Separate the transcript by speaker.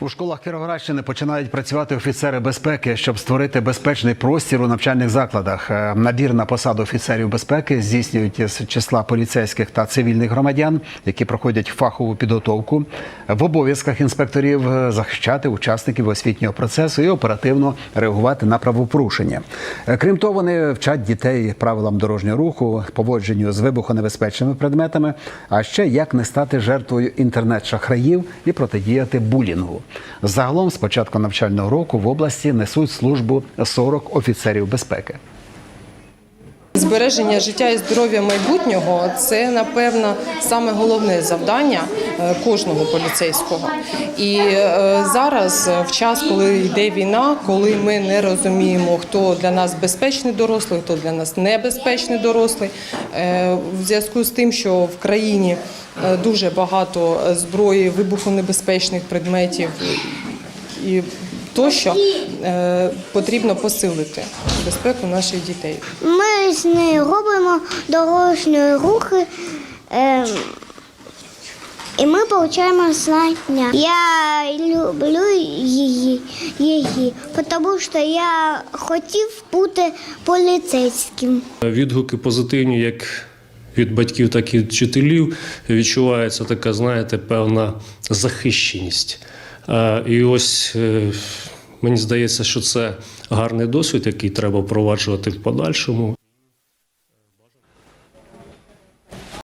Speaker 1: У школах Кіровоградщини починають працювати офіцери безпеки, щоб створити безпечний простір у навчальних закладах. Е, Набір на посаду офіцерів безпеки здійснюють з числа поліцейських та цивільних громадян, які проходять фахову підготовку. В обов'язках інспекторів е, захищати учасників освітнього процесу і оперативно реагувати на правопорушення. Е, Крім того, вони вчать дітей правилам дорожнього руху, поводженню з вибухонебезпечними предметами, а ще як не стати жертвою інтернет-шахраїв і протидіяти булінгу. Загалом з початку навчального року в області несуть службу 40 офіцерів безпеки.
Speaker 2: Збереження життя і здоров'я майбутнього це напевно саме головне завдання е, кожного поліцейського. І е, зараз, е, в час, коли йде війна, коли ми не розуміємо, хто для нас безпечний дорослий, хто для нас небезпечний дорослий, в зв'язку з тим, що в країні дуже багато зброї, вибухонебезпечних предметів і тощо е, потрібно посилити безпеку наших дітей.
Speaker 3: Ми з нею робимо дорожні рухи. Е, і ми отримуємо знання. Я люблю її, її, тому що я хотів бути поліцейським.
Speaker 4: Відгуки позитивні як від батьків, так і від вчителів. Відчувається така, знаєте, певна захищеність. Е, І ось е, мені здається, що це гарний досвід, який треба впроваджувати в подальшому.